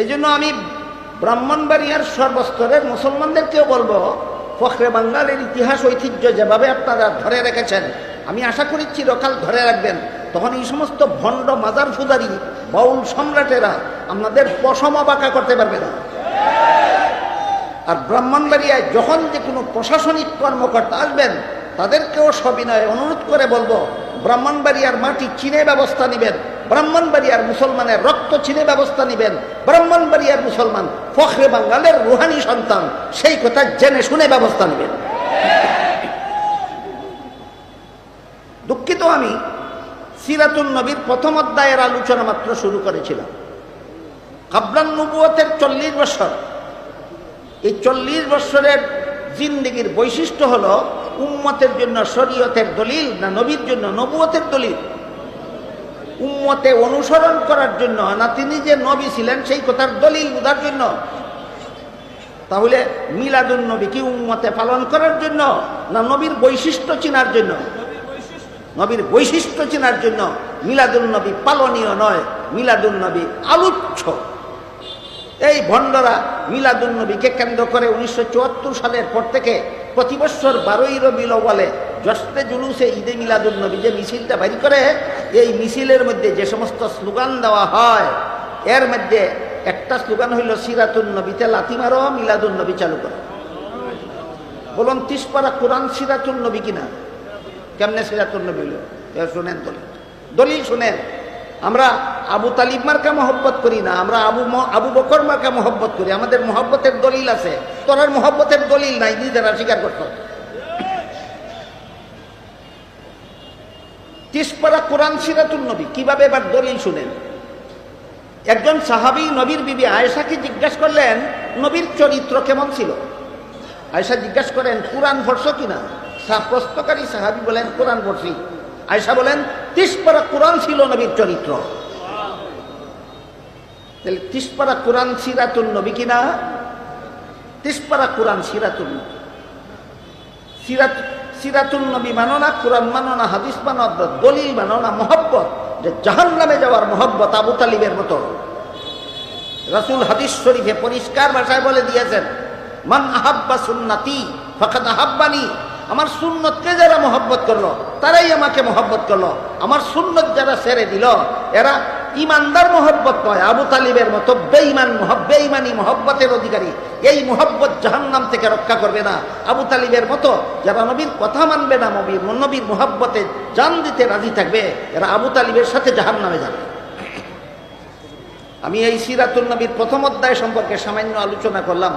এই জন্য আমি ব্রাহ্মণবাড়িয়ার সর্বস্তরের মুসলমানদেরকেও বলব, ফখরে বাঙ্গালের ইতিহাস, ঐতিহ্য যেভাবে আপনারা ধরে রেখেছেন, আমি আশা করি চিরকাল ধরে রাখবেন, তখন এই সমস্ত ভণ্ড মাজার ফুদারি বাউল সম্রাটেরা আপনাদের পশম বাঁকা করতে পারবে না। আর ব্রাহ্মণবাড়িয়ায় যখন যে কোনো প্রশাসনিক কর্মকর্তা আসবেন, তাদেরকেও সবিনয়ে অনুরোধ করে বলব, ব্রাহ্মণবাড়িয়ার মাটি চিনে ব্যবস্থা নেবেন। ব্রাহ্মণবাড়িয়ার মুসলমানের রক্ত চিনে ব্যবস্থা নেবেন। ব্রাহ্মণবাড়িয়ার মুসলমান, ফখরে বাঙ্গালের রুহানি সন্তান, সেই কথা জেনে শুনে ব্যবস্থা নেবেন। দুঃখিত আমি সিরাতুল নবীর প্রথম অধ্যায়ের আলোচনা মাত্র শুরু করেছিলাম। কাবলান নবুয়তের চল্লিশ বছর। এই চল্লিশ বছরের জিন্দিগির বৈশিষ্ট্য হল উম্মতের জন্য শরীয়তের দলিল না নবীর জন্য নবুয়তের দলিল? উম্মতে অনুসরণ করার জন্য, না তিনি যে নবী ছিলেন, সেই কথার দলিল বোঝার জন্য। তাহলে মিলাদুন নবী কি উম্মতে পালন করার জন্য, না নবীর বৈশিষ্ট্য চিনার জন্য? নবীর বৈশিষ্ট্য চেনার জন্য মিলাদুল নবী পালনীয় নয় মিলাদুল নবী আলোচ্য এই ভণ্ডরা মিলাদুল নবীকে কেন্দ্র করে উনিশশো চুয়াত্তর সালের পর থেকে প্রতি বছর বারোই রবিল বলে জস্তে জুলুসে ঈদে মিলাদুল নবী যে মিছিলটা বাইর করে, এই মিছিলের মধ্যে যে সমস্ত স্লোগান দেওয়া হয়, এর মধ্যে একটা স্লোগান হইল সিরাতুল নবীতে লাথি মারো মিলাদুল নবী চালু করো। বলুন, তিসপাড়া কোরআন সিরাতুল নবী কিনা? কেমনে সিরাতুল নবী হইল শুনেন দলিল দলিল শুনেন। আমরা আবু তালিব মার্কা মহব্বত করি না, আমরা আবু আবু বকর মার্কা মহব্বত করি। আমাদের মহব্বতের দলিল আছে। তোরার মহব্বতের দলিল নাই, নিজেরা স্বীকার করত তিসপাড়া কোরআন সিরাতুল নবী? কীভাবে এবার দলিল শুনেন? একজন সাহাবী নবীর বিবি আয়েশাকে জিজ্ঞাসা করলেন, নবীর চরিত্র কেমন ছিল? আয়েশা জিজ্ঞাসা করেন, কোরআন ভরস কিনা? প্রশ্নকারী সাহাবী বলেন, কোরআন ভরসি। আয়েশা বলেন তিসপাড়া কোরআন ছিল নবীর চরিত্র? তাহলে তিসপাড়া কোরআন সিরাতুল নবী কিনা? তিসপাড়া কোরআন সিরাতুল নবী? সিরাত সিরাতুল নবী মানো না, কোরআন মানো না, হাদিস মানো দলিল মানো না, মহব্বত, যে জাহান নামে যাওয়ার মহব্বত আবু তালিবের মতো। রাসূল হাদিস শরীফে পরিষ্কার ভাষায় বলে দিয়েছেন, মান আহাব্বা সুন্নাতি, ফাকাদ আহাব্বানি। আমার সুন্নতকে যারা মহব্বত করল, তারাই আমাকে মহব্বত করল। আমার সুন্নত যারা ছেড়ে দিল, এরা ইমানদার মোহব্বত নয়, আবু তালিবের মতো বেঈমান বেঈমানি মহব্বতের অধিকারী। এই মহব্বত জাহান্নাম থেকে রক্ষা করবে না। আবু তালিবের মতো যারা নবীর কথা মানবে না নবীর নবীর মহব্বতে জান দিতে রাজি থাকবে, এরা আবু তালিবের সাথে জাহান্নামে যাবে। আমি এই সিরাতুল নবীর প্রথম অধ্যায় সম্পর্কে সামান্য আলোচনা করলাম।